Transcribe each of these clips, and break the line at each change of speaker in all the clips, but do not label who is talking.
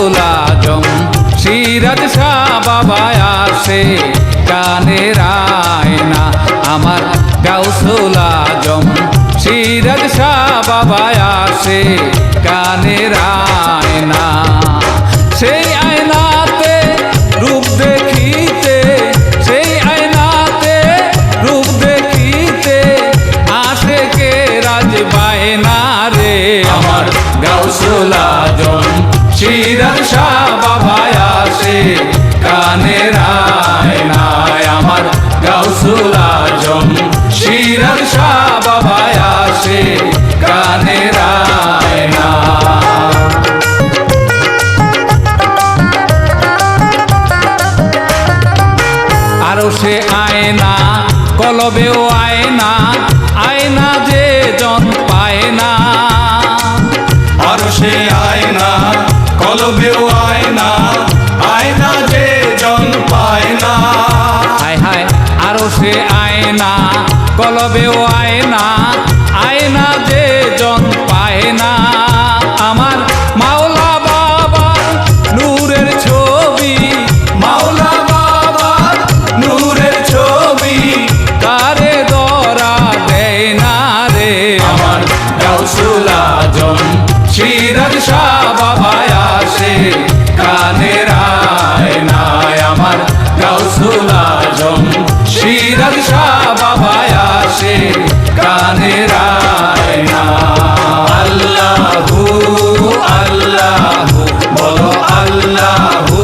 গাউসুল আজম সিরাজ শাহ বাবা আসে কানে রায়না আমার গাউসুল আজম সিরাজ শাহ বাবা আসে কানে রায়না সেই সিরাজ শাহ বাবা আসে কানের আয়নায় আমার গাউসুল আজম সিরাজ শাহ বাবা আসে কানের আয়না আরও সে আয়না, কলবেও আয়না আয়না যে জন
কলবেও আয়না আয়না যে জন পায় না।
আমার মাওলা বাবার নূরের ছবি,
মাওলা বাবার নূরের ছবি
কারে দরা দেয় না রে?
আমার গাউসুল আজম
সিরাজ শাহ বাবা আসে আয়নায় আমার গাউসুল আজম সিরাজ শাহ বাবা আসে কানের আয়না
আল্লাহু আল্লাহু বলো আল্লাহু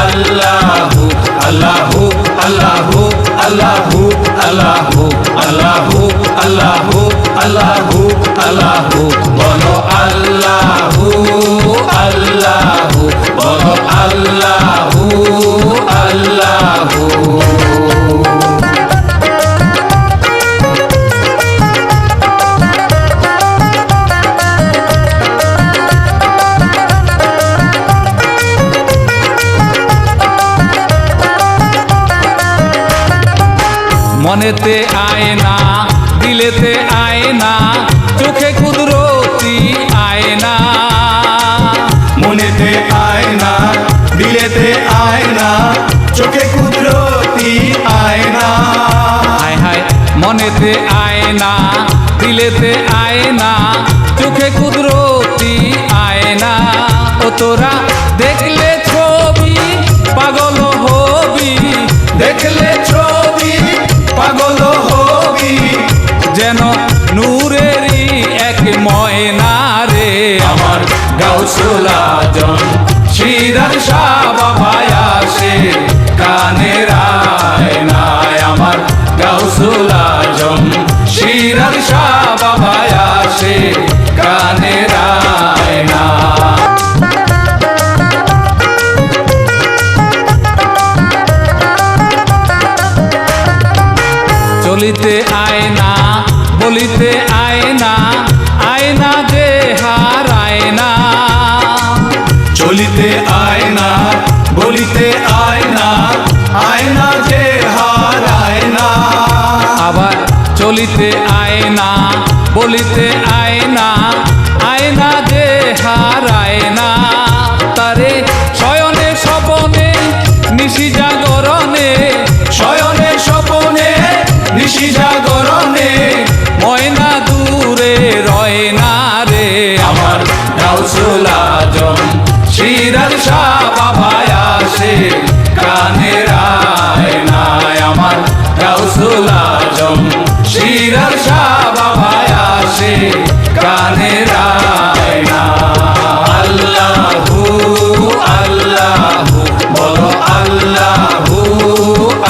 আল্লাহু আল্লাহু আল্লাহু আল্লাহু আল্লাহু আল্লাহু আল্লাহু আল্লাহু আল্লাহু বলো আল্লাহু
মনেতে
আয় না দিলেতে আয় না চোখে কুদরতি
আয় না মনেতে আয় না দিলেতে আয় না চোখে কুদরতি আয় না হায় হায় মনেতে আয়
না দিলেতে আয় না
যেন নূরেরই এক ময়না রে।
আমার গাউসুলা জন
শিরার শাহ কানে রায় আমার গাউসুলা জন শিরার শাহ কানে চলিতে আয়
চলিতে আয়না, বলিতে আয়না আয়না যে হারায় না।
তারে শয়নে স্বপনে, নিশি জাগরণে,
শয়নে স্বপনে নিশি
কানের আয়না
আল্লাহু আল্লাহু বলো আল্লাহু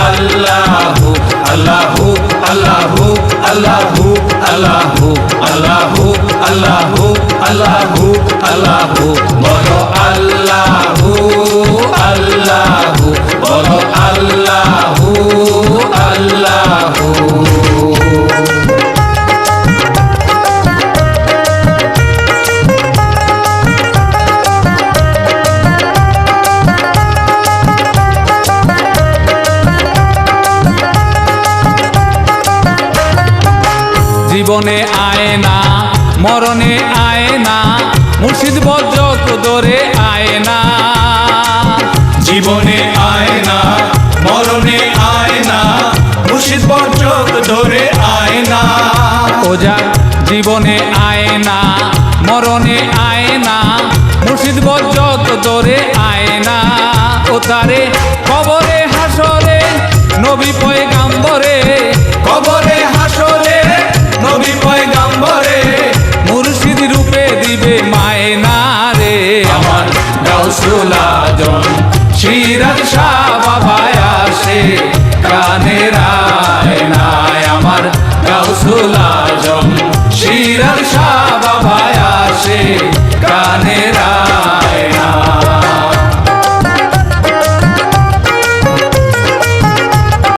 আল্লাহু আল্লাহু আল্লাহু আল্লাহু আল্লাহু আল্লাহু আল্লাহু আল্লাহু আল্লাহু বলো আল্লাহু আল্লাহু বলো আল্লাহু
জীবনে আয়না মরণে আয়না মুর্শিদ বজ্র দরে আয় আয় না।
জীবনে আয় না, মরণে আয় না, মুর্শিদ বর্জক ধরে আয় না।
ওজা জীবনে আয় না, মরণে আয় না, মুর্শিদ বজ্জত তোরে আয় না। ও তারে কবরে হাসরে, নবী পয়গাম্বরে,
কবরে রসুল আজম সিরাজ শাহ বাবায় আসে কানের আমার গাউসুল